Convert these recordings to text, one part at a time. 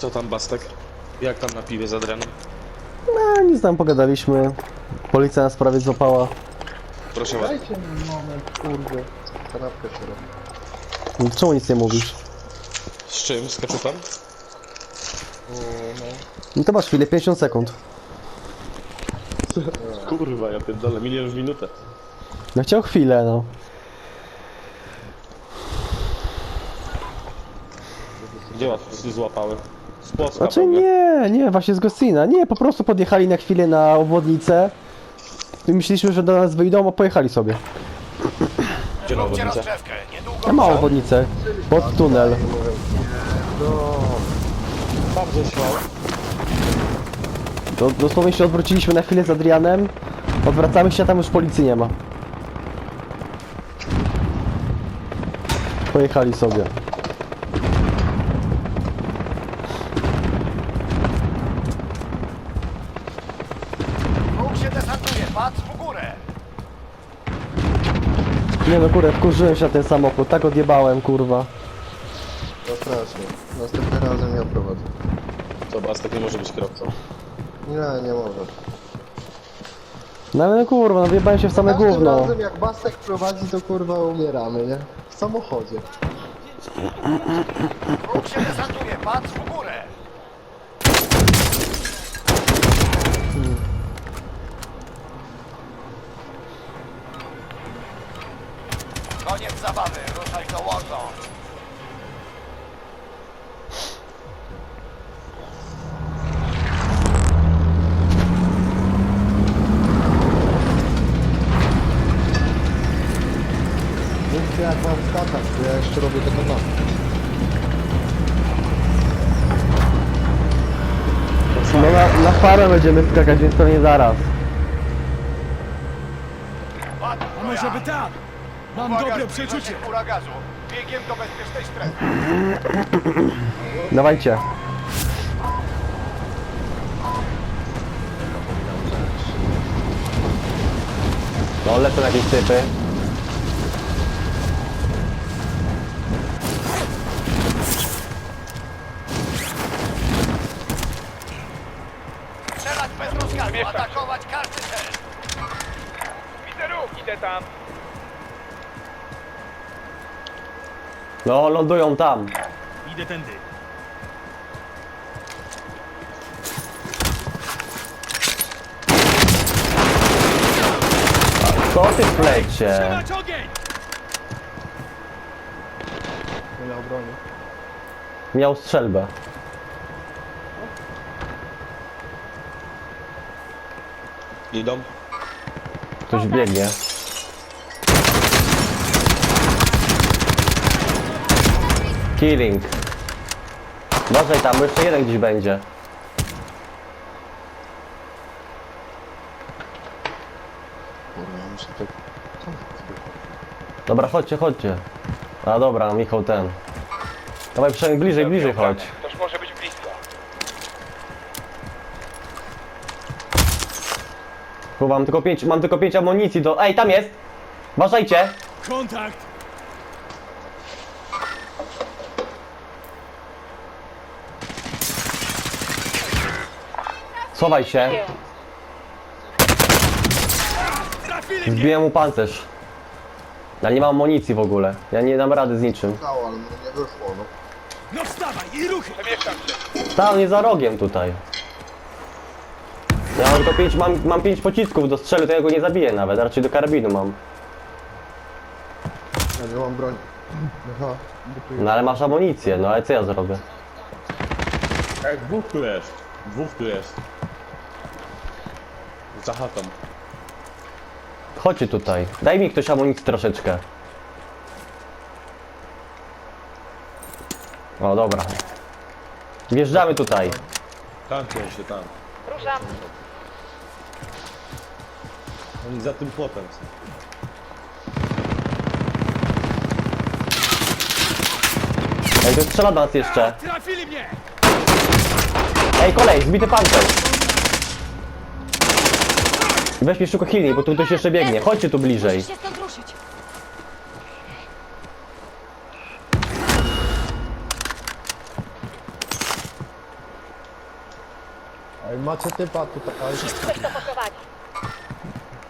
Co tam, Bastek? Jak tam na piwie z Adrianem? No, nic tam pogadaliśmy. Policja nas prawie złapała. Proszę bardzo. Dajcie mi moment, kurde. Kanapkę się robi. No, Czemu nic nie mówisz? Z czym? Z keczupem? No to masz chwilę, 50 sekund. Kurwa, ja pierdolę, milion w minutę. No chciał chwilę, no. Gdzie was złapały? Płocka Znaczy pewnie. nie, nie, właśnie z Goscina. Nie, po prostu podjechali na chwilę na obwodnicę. I myśleliśmy, że do nas wyjdą, a pojechali sobie. Gdzie na Róbcie obwodnicę? rozgrzewkę, niedługo Ja ma obwodnicę. Pod tunel. Bardzo śmiał. Do, dosłownie się odwróciliśmy na chwilę z Adrianem. Odwracamy się, a tam już policji nie ma. Pojechali sobie. Nie no kurę, wkurzyłem się na ten samochód, tak odjebałem kurwa. No strasznie. Następnym razem ja prowadzę. Co, Bastek nie może być kierowcą? Nie, nie może. No ale no kurwa, no wjebałem się w same Każdym gówno. razem jak Bastek prowadzi, to kurwa umieramy, nie? W samochodzie. Się desantuje, patrz w górę! Koniec zabawy, ruszaj do Warzone. Mówcie jak mam skakać, to ja jeszcze robię tego na. No na, na farę będziemy skakać, więc pewnie zaraz. Patrz, A może by tak? Mam Uwaga, dobre zbliża przeczucie. się Chmura gazu. Biegiem do bezpiecznej strefy. Dawajcie. No lecą jakieś typy. Strzelać bez rozkazu, atakować każdy cel. Widzę ruch, idę tam. No lądują tam. Idę tędy. Co ty w plecie? Trzymać ogień! Nie miał broni. Miał strzelbę. Idą? Ktoś biegnie. Killing. Uważaj tam, bo jeszcze jeden gdzieś będzie. Kurwa, muszę tak... Dobra, chodźcie, chodźcie. A dobra, Michał ten. Dawaj przynajmniej bliżej, bliżej chodź. Ktoś może być blisko. Kurwa, mam tylko pięć, mam tylko pięć amunicji do... Ej, tam jest! Uważajcie! Kontakt! Schowaj się. Zbiję mu pancerz. Ja nie mam amunicji w ogóle. Ja nie dam rady z niczym. Stało, ale mnie nie wyszło, no. No wstawaj i ruchy! Się. Stał nie za rogiem tutaj. Ja mam tylko pięć, mam, mam pięć pocisków do strzelu, to ja go nie zabiję nawet, raczej do karabinu mam. Ja nie mam broni. Aha, butuję. No ale masz amunicję, no ale co ja zrobię? Ej, dwóch tu jest. Dwóch tu jest. Za chatą. Chodźcie tutaj. Daj mi ktoś amunicji troszeczkę. O, dobra. Wjeżdżamy tutaj. Tankują się tam. Ruszam. Oni za tym płotem są. Ej, to strzela do nas jeszcze. Trafili mnie! Ej, kolej, zbity pancerz. Weź mi szybko healing, bo tu ktoś jeszcze biegnie. Chodźcie tu bliżej. Musisz się stąd ruszyć. Ej, macie typa tutaj. Ktoś to poprowadzi.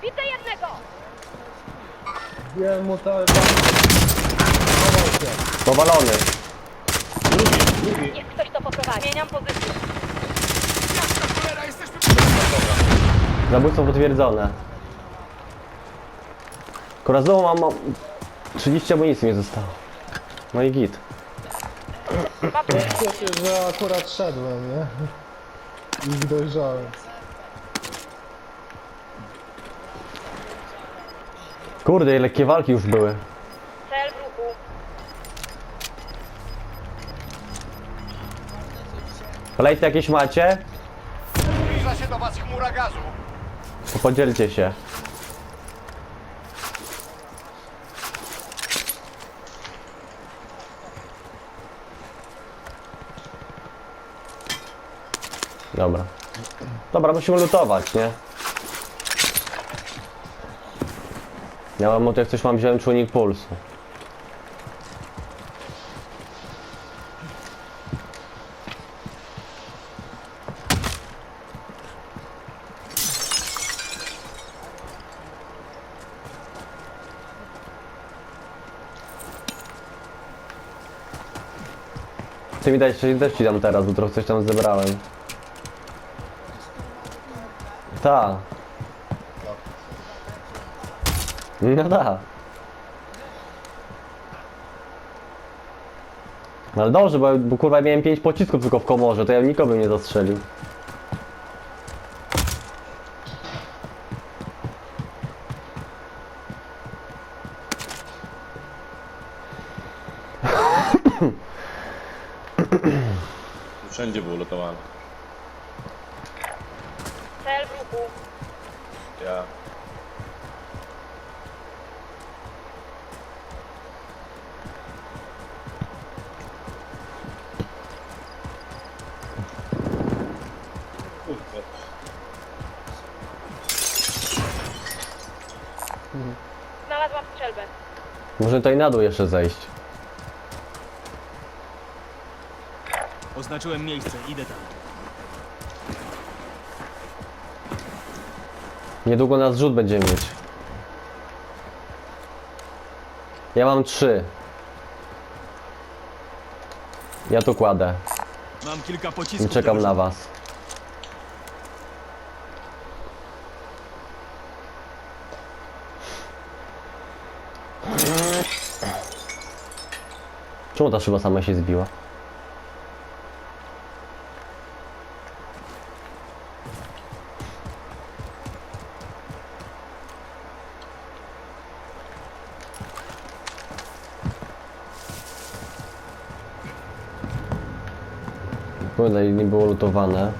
Widzę jednego! Wiem mu to... Powalony. Niech ktoś to poprowadzi. Zmieniam pozycję. Cholera, jesteśmy... Zabójstwo potwierdzone. Akurat znowu mam, mam 30 amunicji mi zostało. No i git. Mam Cieszę się, że akurat szedłem, nie? Ich dojrzałem. Kurde, lekkie walki już były. cel w ruchu. Plejty jakieś macie? Zbliża się do was chmura gazu. To podzielcie się. Dobra. Dobra, musimy lutować, nie? Ja mam jak coś mam wziąłem czujnik pulsu. Ty mi dać, też ci dam teraz, bo trochę coś tam zebrałem. Ta. No da. No ale dobrze, bo, bo kurwa miałem 5 pocisków tylko w komorze, to ja nikogo bym nie zastrzelił. Wszędzie było lotowane. Cel w ruchu. Ja. Kurde. Znalazłam strzelbę. Może tutaj na dół jeszcze zejść. Oznaczyłem miejsce, idę tam. Niedługo nas rzut będziemy mieć. Ja mam trzy. Ja tu kładę Mam kilka i pocisków. czekam do na was. Czemu ta szyba sama się zbiła? Kurde, nie było lutowane.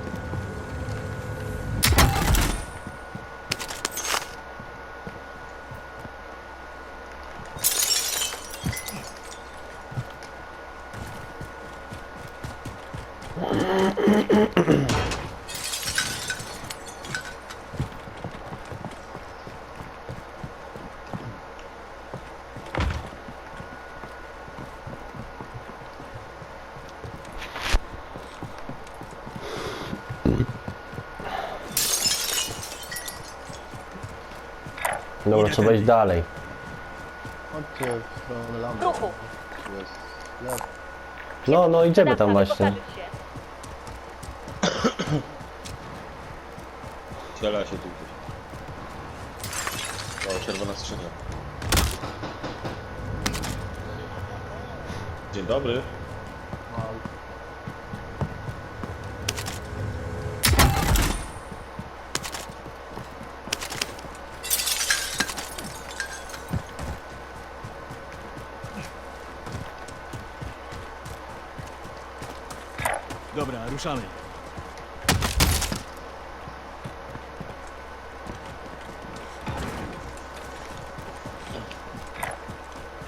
Trzeba iść dalej. Chodźcie w stronę lampy. ruchu. Jest sklep. No, no idziemy tam właśnie. Strzela się tu gdzieś. O, czerwona skrzynia. Dzień dobry. Dobra, ruszamy.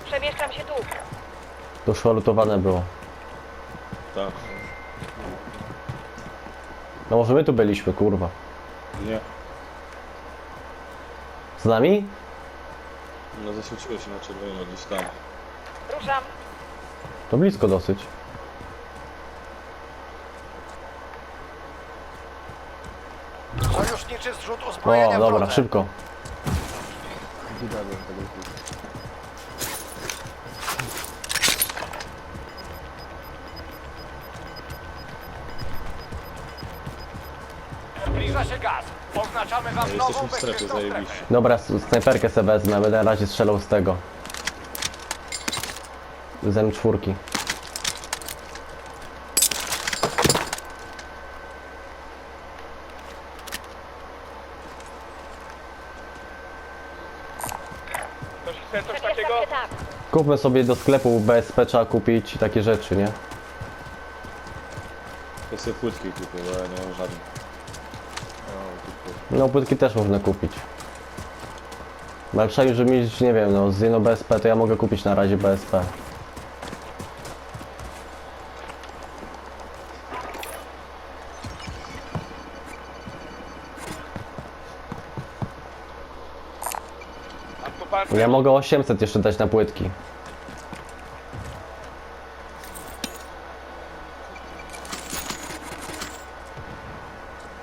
Przemieszczam się tu. To już chyba lutowane było. Tak. No może my tu byliśmy, kurwa. Nie. Z nami? No zaświeciło się na czerwono gdzieś tam. Ruszam. To blisko dosyć. Zrzut uzbrojenia O, w dobra, drodze. szybko. Widziałem tego typu. Zbliża się gaz. Oznaczamy wam Jesteśmy nową w strefie, bezpieczną zajebiście. strefę. Dobra, s- snajperkę sobie wezmę, będę na razie strzelał z tego. Z M4. Ktoś chce coś Przemieszczam się tam. Kupmy sobie do sklepu BSP, trzeba kupić takie rzeczy, nie? To sobie płytki kupię, bo ja nie mam żadnych. No, płytki też można kupić. No, Ale trzeba już mieć, nie wiem, no z jedno BSP to ja mogę kupić na razie BSP. Ja mogę 800 jeszcze dać na płytki.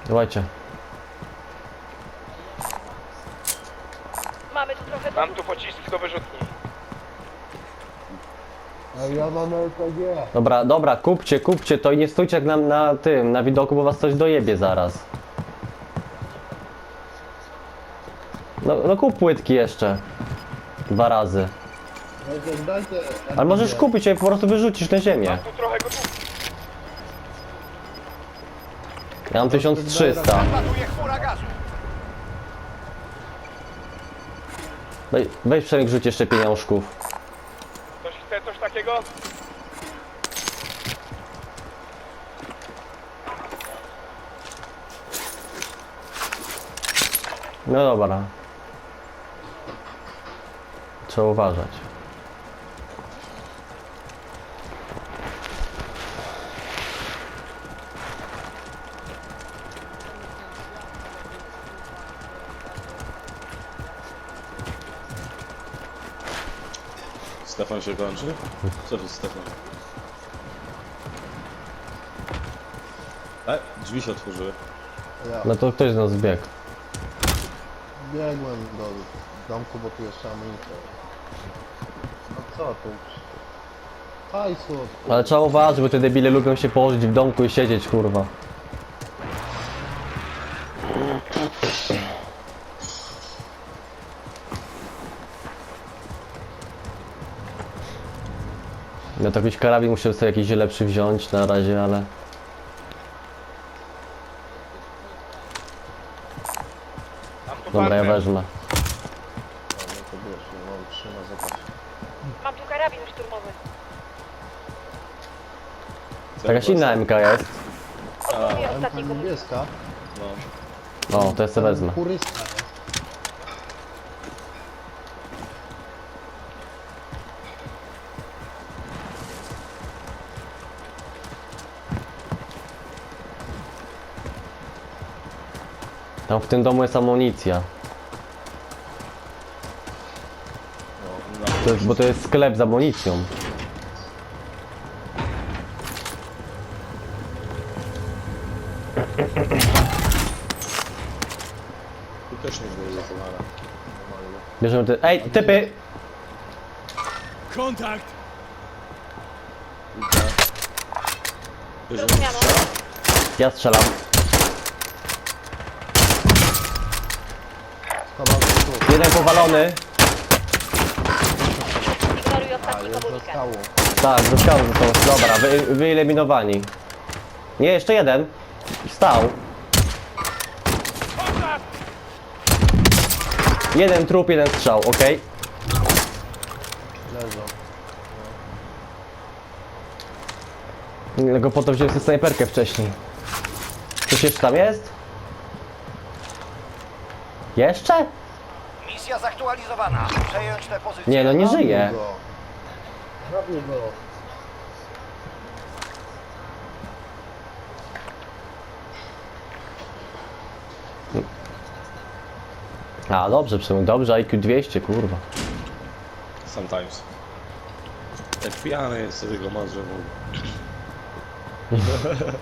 Dawajcie. Mamy tu trochę Mam tu pociski do wyrzutni. A ja mam LPG. Dobra, dobra, kupcie, kupcie to i nie stójcie jak nam na tym, na widoku, bo was coś dojebie zaraz. No, no kup płytki jeszcze. Dwa razy. Dajcie. Ale możesz kupić je po prostu wyrzucisz na ziemię. Tu trochę gotówki. Ja mam 1300. Ładuje chmura gazu. Weź, weź Przemek rzuć jeszcze pieniążków. Ktoś chce coś takiego? No dobra. Trzeba uważać. Stefan się kończy? Co to Stefan? E, drzwi się otworzyły. Ja No to ktoś z nas zbiegł. biegłem do domku, bo tu jeszcze amunicja. Co tu? Hajsu. Ale trzeba uważać, bo te debile lubią się położyć w domku i siedzieć, kurwa. No to jakiś karabin muszę sobie jakiś lepszy wziąć na razie, ale... Dobra, ja wezmę. No to wiesz, nie mam trzyma zobacz. Mam tu karabin szturmowy. Jakaś inna MK jest. Odnowię MK ostatni komunikat. niebieska. No. O, to ja sobie wezmę. Kuryska. Tam w tym domu jest amunicja. No, To jest, bo to jest sklep z amunicją. Tu Bierzemy te... Ej, typy! Kontakt! Zrozumiano. Ja strzelam. Schował się tu. Jeden powalony. Ignoruj A, ostatni jest za komunikat. skałą. Tak, został, został. Dobra, wy, wyeliminowani. Nie, jeszcze jeden. Stał. Jeden trup, jeden strzał, ok? Leżą. Tylko po to wziąłem sobie snajperkę wcześniej. Coś jeszcze tam jest? Jeszcze? Misja zaktualizowana. Przejąć te pozycje. Nie, no nie żyje. go. Go. A, tak. dobrze, przemówił, dobrze, IQ 200, kurwa. Sometimes. Jak pijany jest, sobie go marzę w ogóle.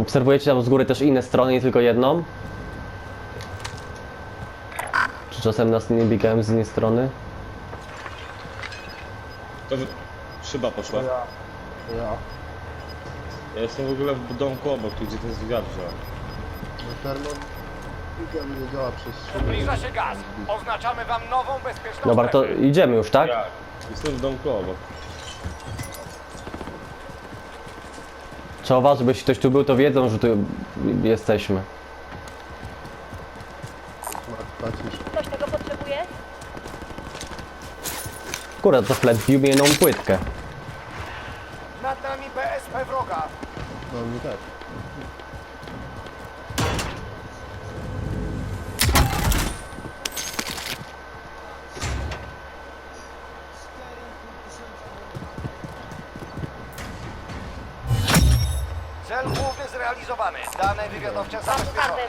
Obserwujecie tam z góry też inne strony, nie tylko jedną? Czy czasem nas nie biegają z innej strony? To wy- szyba poszła. Ja. Ja. Ja jestem w ogóle w domku obok, tu gdzie ten zwiat wziąłem. No termo... Widzę, nie działa przez. Zbliża się gaz. Oznaczamy wam nową bezpieczną Dobra, to strefę. idziemy już, tak? Jak? Jestem w domku obok. Trzeba uważać, bo jeśli ktoś tu był, to wiedzą, że tu jesteśmy. Ktoś tego potrzebuje? Kurde, to flet wbił mi jedną płytkę. BSP wroga. No mi też. Cel główny zrealizowany. Dane wywiadowcze zabezpieczone.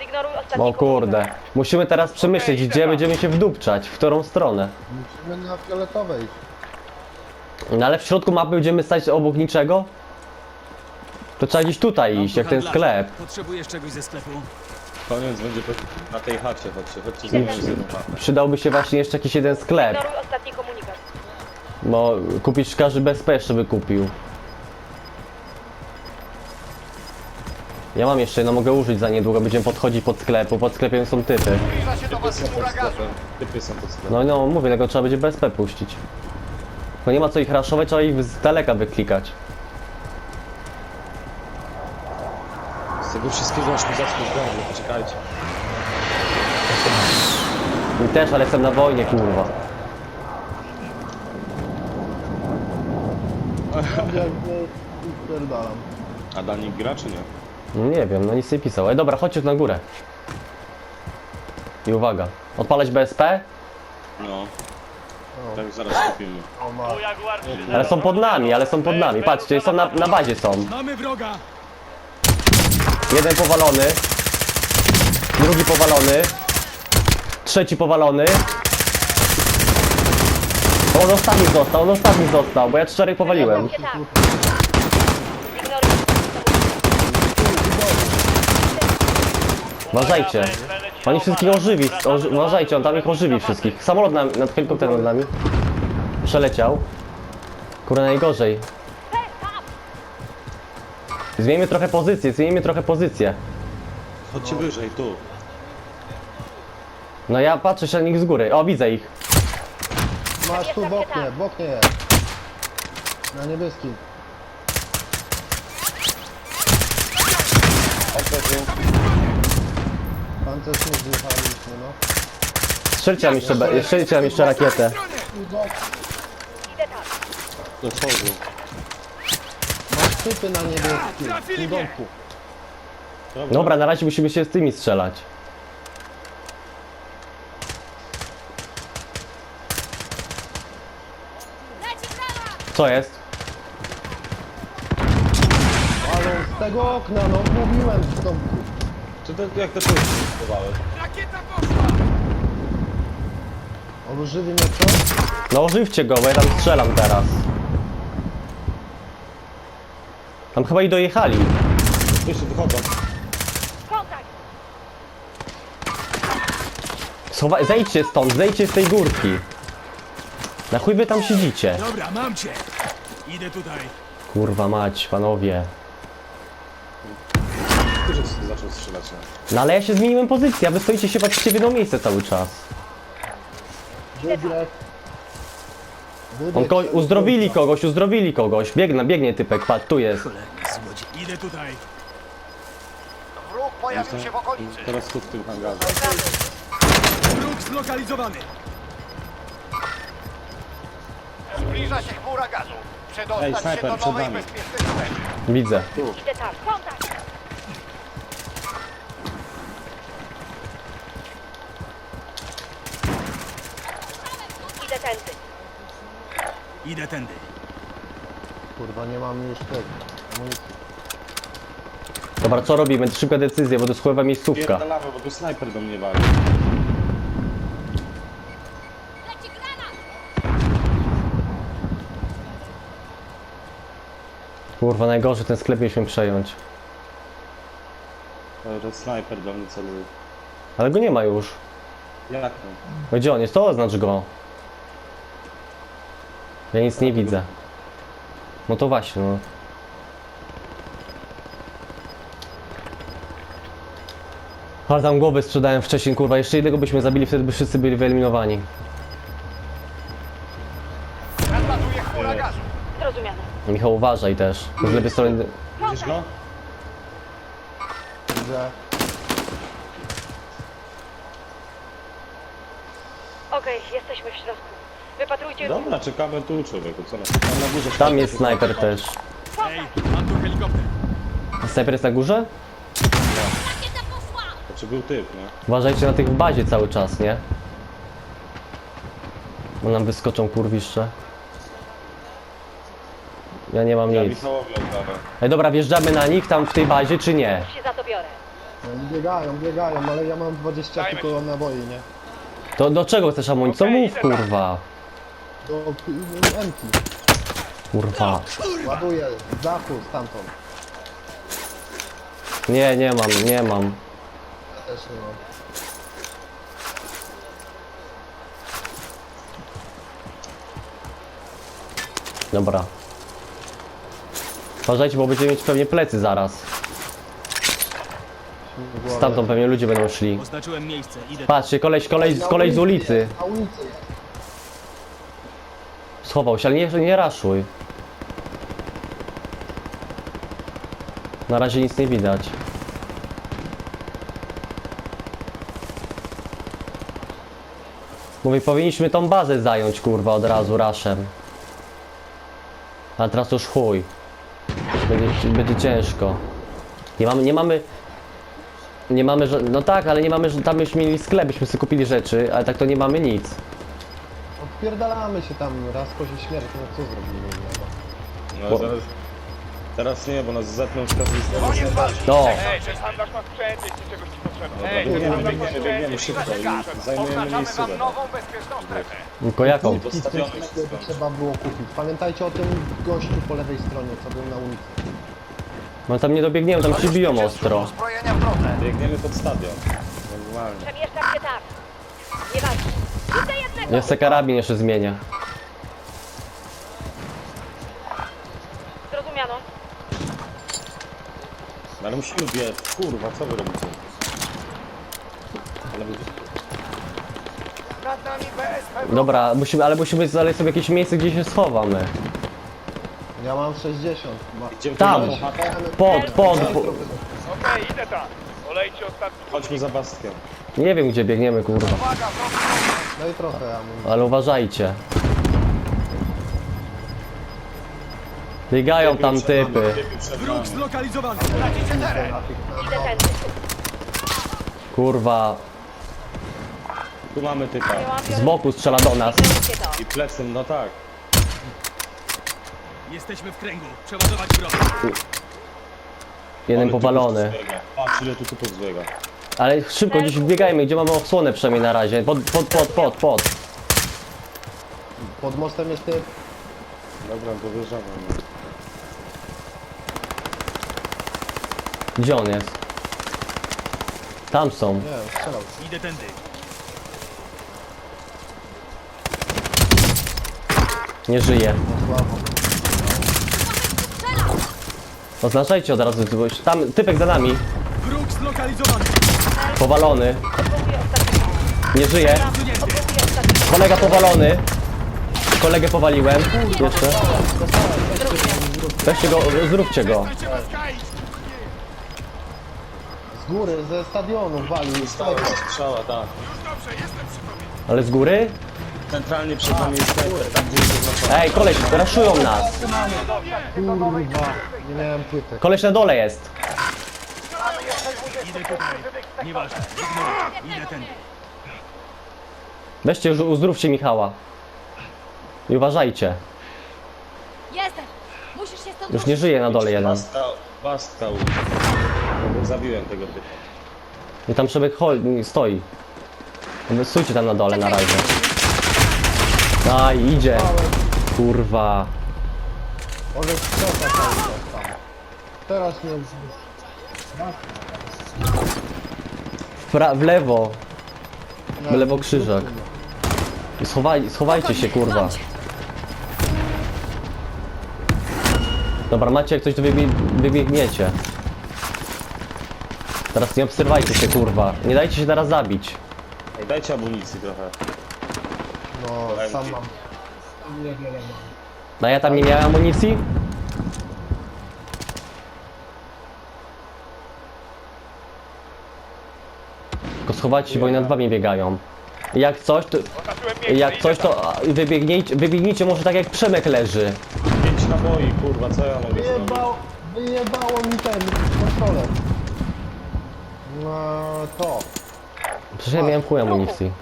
Zignoruj ostatni O kurde. Musimy teraz przemyśleć, gdzie będziemy się wdupczać, w którą stronę. Musimy na fioletowej. No ale w środku mapy będziemy stać obok niczego? To trzeba gdzieś tutaj iść, jak ten sklep. Potrzebujesz czegoś ze sklepu? Koniec będzie po- na tej chacie, chodźcie, chodźcie ze mną z jedną chatę. Przydałby się właśnie jeszcze jakiś jeden sklep. Ignoruj ostatni komunikat. Bo kupić każdy BSP jeszcze by kupił. Ja mam jeszcze jedno, mogę użyć za niedługo, będziemy podchodzić pod sklep, bo pod sklepem są typy. Zbliża się do Typy was są pod chmura gazu. sklepem. Typy są pod sklepem. No no, mówię, tego trzeba będzie BSP puścić. Bo nie ma co ich raszować, trzeba ich z daleka wyklikać. Z tego wszystkiego aż mi zacznie w gardle, poczekajcie. Mi też, ale jestem na wojnie, kurwa. Spierdalam. A Danik gra czy nie? No nie wiem, no nic nie pisał. Ale dobra, chodźcie tu na górę. I uwaga. Odpalać BSP? No. Tak zaraz kupimy. O ma. Ale są pod nami, ale są pod nami. Patrzcie, są na, na bazie są. Mamy wroga! Jeden powalony. Drugi powalony. Trzeci powalony. On ostatni został, on ostatni został, bo ja czterech powaliłem. Się tak. Uważajcie. Oni wszystkich ożywi. Oży uważajcie, on tam ich ożywi wszystkich. Samolot na, nad helikopterem nad nami. Przeleciał. Kurde, najgorzej. Zmieńmy trochę pozycję, zmieńmy trochę pozycję. Chodźcie wyżej, tu. No ja patrzę się na nich z góry. O, widzę ich. Masz tu w oknie, w oknie jest. Na niebieskim. Pancerz nie zjechaliśmy, no. Strzelcie nam jeszcze, be- strzelcie nam jeszcze rakietę. Idę tak. Otworzył. Masz typy na niebieskim. W tym domku. Dobra, na razie musimy się z tymi strzelać. Co jest? Ale z tego okna, no mówiłem w domku. Czy to jak to czuć próbowałeś? Rakieta poszła! Mnie co? No ożywcie go, bo ja tam strzelam teraz. Tam chyba i dojechali. Jeszcze wychodzą. Kontakt. Schowa zejdźcie stąd, zejdźcie z tej górki. Na chuj wy tam siedzicie? Dobra, mam cię! Idę tutaj. Kurwa mać, panowie. Na. No ale ja się zmieniłem pozycję, a wy stoicie się patrzycie w jedno miejsce cały czas. On ko uzdrowili kogoś, uzdrowili kogoś. Biegnie, biegnie typek, patrz, tu jest. Idę tutaj. Wróg pojawił się w okolicy. Teraz tu w tym hangarze. Wróg zlokalizowany. Zbliża się chmura gazu. Ej, Przedostać się snajper do przed nowej nami. bezpiecznej strefy. Widzę. Idę tak. Kontakt. Idę tędy. Idę tędy. Kurwa, nie mam już tego. amunicji. Dobra, co robimy? Szybka decyzja, bo to jest chujowa miejscówka. Pierdalamy, bo tu snajper do mnie wali. Kurwa, najgorzej ten sklep mieliśmy przejąć. Cały czas snajper do mnie celuje. Ale go nie ma już. Jak to? No Gdzie on jest? To oznacz go. Ja nic nie widzę. No to właśnie, no. Ale tam głowy sprzedałem wcześniej, kurwa. Jeszcze jednego byśmy zabili, wtedy by wszyscy byli wyeliminowani. Nadlatuje chmura gazu. Zrozumiano. Michał, uważaj też. Z lewej strony... Widzisz go? Widzę. Okej, jesteśmy w środku. Wypatrujcie Dobra, czekamy tu człowieku, co nas? Tam na górze Tam jest snajper też. Ej, mam tu helikopter. Snajper jest na górze? Czy był typ, nie? Uważajcie na tych w bazie cały czas, nie? Bo nam wyskoczą kurwiszcze. Ja nie mam Ja nic. Michałowi oddawę. Ej, dobra, wjeżdżamy na nich tam w tej bazie, czy nie? się za to biorę. No biegają, biegają, ale ja mam 20 Dajmy tylko naboi, nie? To do czego chcesz amunicję? Co mów, kurwa. Do Emki. Kurwa. Ładuję z dachu stamtąd. Nie, nie mam, nie mam. Ja też nie mam. Dobra. Uważajcie, bo będziemy mieć pewnie plecy zaraz. Stamtąd pewnie ludzie będą szli. Oznaczyłem miejsce. Idę Patrzcie, koleś, koleś, koleś z ulicy. Na ulicy. Schował się, ale nie, nie raszuj. Na razie nic nie widać. Mówię, powinniśmy tą bazę zająć, kurwa, od razu, raszem. Ale teraz już chuj. Będzie, będzie ciężko. Nie mamy, nie mamy... Nie mamy, no tak, ale nie mamy, tam już mieli sklep, byśmy sobie kupili rzeczy, ale tak to nie mamy nic. Odpierdalamy się tam, raz kozi śmierć, no co zrobimy innego? No Bo- zaraz... Teraz nie, bo nas zetną z każdej strony. Koniec walki. No. Ej, ten handlarz ma sprzęt, jeśli czegoś ci potrzeba. Ej, ten biegniemy, handlarz ma biegniemy, sprzęt, biegniemy jeśli szybko i potrzeba. zajmujemy Oznaczamy miejsce wam nową, bezpieczną strefę. Tylko jaką? I trzeba było kupić. Pamiętajcie o tym gościu po lewej stronie, co był na ulicy. No tam nie dobiegniemy, tam się biją ostro. Biegniemy pod stadion. Normalnie. Przemieszczam. Ja se karabin jeszcze zmienię. Zrozumiano. No Ale musimy biec. Kurwa, co wy robicie? Ale wy... Nad nami BSP. Dobra, musimy, ale musimy znaleźć sobie jakieś miejsce, gdzie się schowamy. Ja mam 60. Ma... Idziemy Tam. tu na chatę? Pod, pod, po... Okej, idę tam. Olejcie ostatni. Chodźmy za Bastkiem. Nie wiem gdzie biegniemy, kurwa. Uwaga, wrogi. No i trochę amunicji. Ale uważajcie. Biegają tam typy. Wróg zlokalizowany. Tracicie teren. Idę tędy. Kurwa, Tu mamy typa. Z boku strzela do nas. To. I plecem, no tak. Jesteśmy w kręgu. Przeładować broń. Jeden powalony. Patrz ile tu typów zbiega. Ale szybko gdzieś wbiegajmy, gdzie mamy osłonę przynajmniej na razie. Pod, pod, pod, pod, pod. Pod mostem jest typ. Dobra, to wyjeżdżamy. Gdzie on jest? Tam są. Nie, strzelał. Idę tędy. Nie żyje. Słabo. Oznaczajcie od razu. bo już- Tam, typek za nami. Wróg zlokalizowany. Powalony. Nie żyje. Kolega powalony. Kolegę powaliłem. Jeszcze. Weźcie go, zróbcie go. Z góry, ze stadionu walił. Snajper. Strzała, tak. Ale z góry? Centralnie przed nami jest snajper, tam gdzie jest. Ej, koleś, raszują nas. Kurwa. Nie miałem płyty. Koleś na dole jest. Idę tutaj. Nieważne. Ignoruj. Idę tędy. Weźcie, już uzdrówcie Michała. I uważajcie. Jestem! Musisz się stąd Już nie żyje na dole jeden. Bastka, Bastka. Zabiłem tego typa. I tam sobie chodzi, stoi. Stójcie tam na dole na razie. Aj, idzie. Kurwa. Może strzela cały czas tam. Teraz nie... W, pra- w lewo. W lewo krzyżak. I Schowaj, schowajcie się, kurwa. Mam. Dobra, macie jak coś to wybieg wybiegniecie. Teraz nie obserwajcie się, kurwa. Nie dajcie się teraz zabić. Ej, dajcie amunicji trochę. No, sam mam. No ja tam nie miałem amunicji? Się, bo oni nad wami biegają. Jak coś, to, Oznaczyłem miejsce. jak idę coś, tam. to wybiegnijcie, wybiegnijcie może tak jak Przemek leży. Pięć naboi, kurwa, co ja mogę zrobić? Wyjebał, wyjebało mi ten kontroler. No to. Przecież ja miałem chuj amunicji.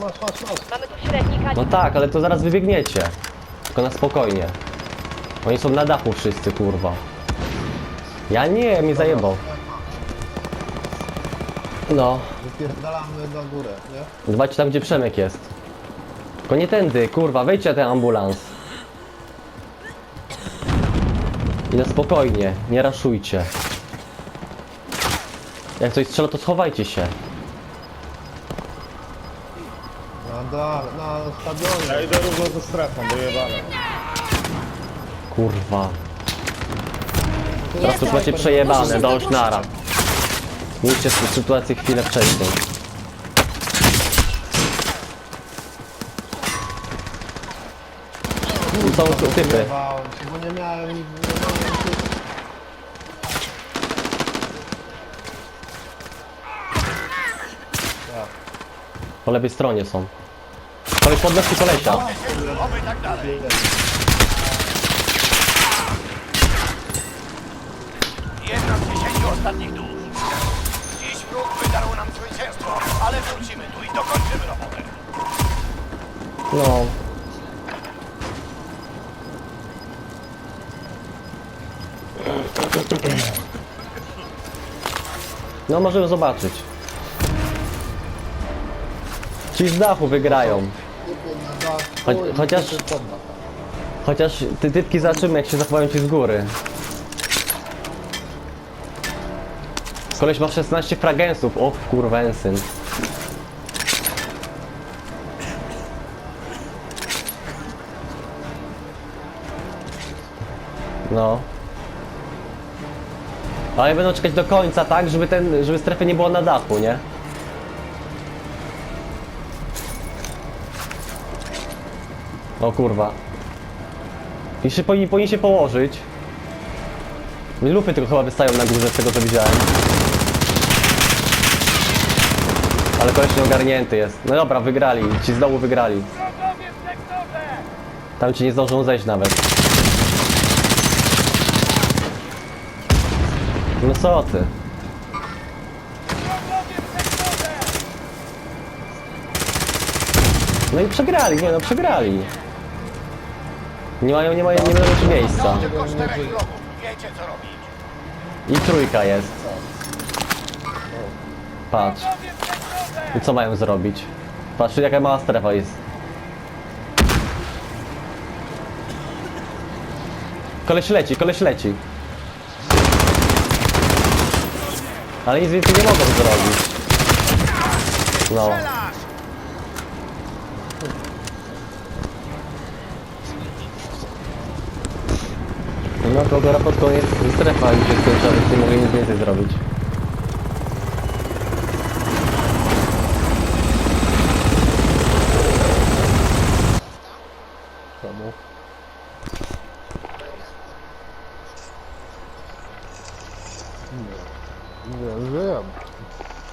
Masz, masz, masz. Mamy tu średnika. No tak, ale to zaraz wybiegniecie. Tylko na spokojnie. Oni są na dachu wszyscy, kurwa. Ja nie, mi zajebał. No, Wypierdalamy na górę, nie? dbajcie tam, gdzie Przemek jest. Tylko nie tędy, kurwa, wejdźcie na ten ambulans. I na spokojnie, nie raszujcie. Jak coś strzela, to schowajcie się. Na, na, na Ja stadionie. idę równo ze strefą, dojebane. Kurwa. Teraz już macie przejebane, dość nara. Mieliście sy- sytuację chwilę wcześniej. Są tu typy. Bo nie miałem nic. Nie miałem nic. Po lewej stronie są. Koleś podnosi kolesia. Oby tak dalej. Jedna z dziesięciu ostatnich dusz. Dziś wróg wydarł nam zwycięstwo, ale wrócimy tu i dokończymy robotę. No. No możemy zobaczyć. Ci z dachu wygrają. Chuj, chociaż-. Chociaż ty typki zobaczymy jak się zachowują ci z góry. Koleś ma 16 fragensów, o kurwensyn. No. Ale będą czekać do końca, tak, żeby ten, żeby strefy nie było na dachu, nie? O kurwa. I się powinni, powinni się położyć. Lufy tylko chyba wystają na górze z tego co widziałem. Ale koleś nieogarnięty jest. No dobra, wygrali. Ci z dołu wygrali. Tam ci nie zdążą zejść nawet. No co ty? No i przegrali, nie no przegrali. Nie mają, nie mają, nie mają już miejsca. I trójka jest. Patrz. I co mają zrobić? Patrz jaka mała strefa jest. Koleś leci, koleś leci. Ale nic więcej nie mogą zrobić. No. No to dopiero pod koniec strefa już się skończyła, więc nie mogę nic więcej zrobić.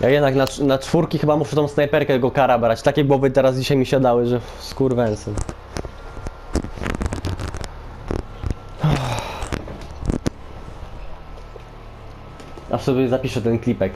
Ja jednak na, na czwórki chyba muszę tą snajperkę go kara brać. Takie głowy teraz dzisiaj mi siadały, że skurwęsy. A sobie zapiszę ten klipek.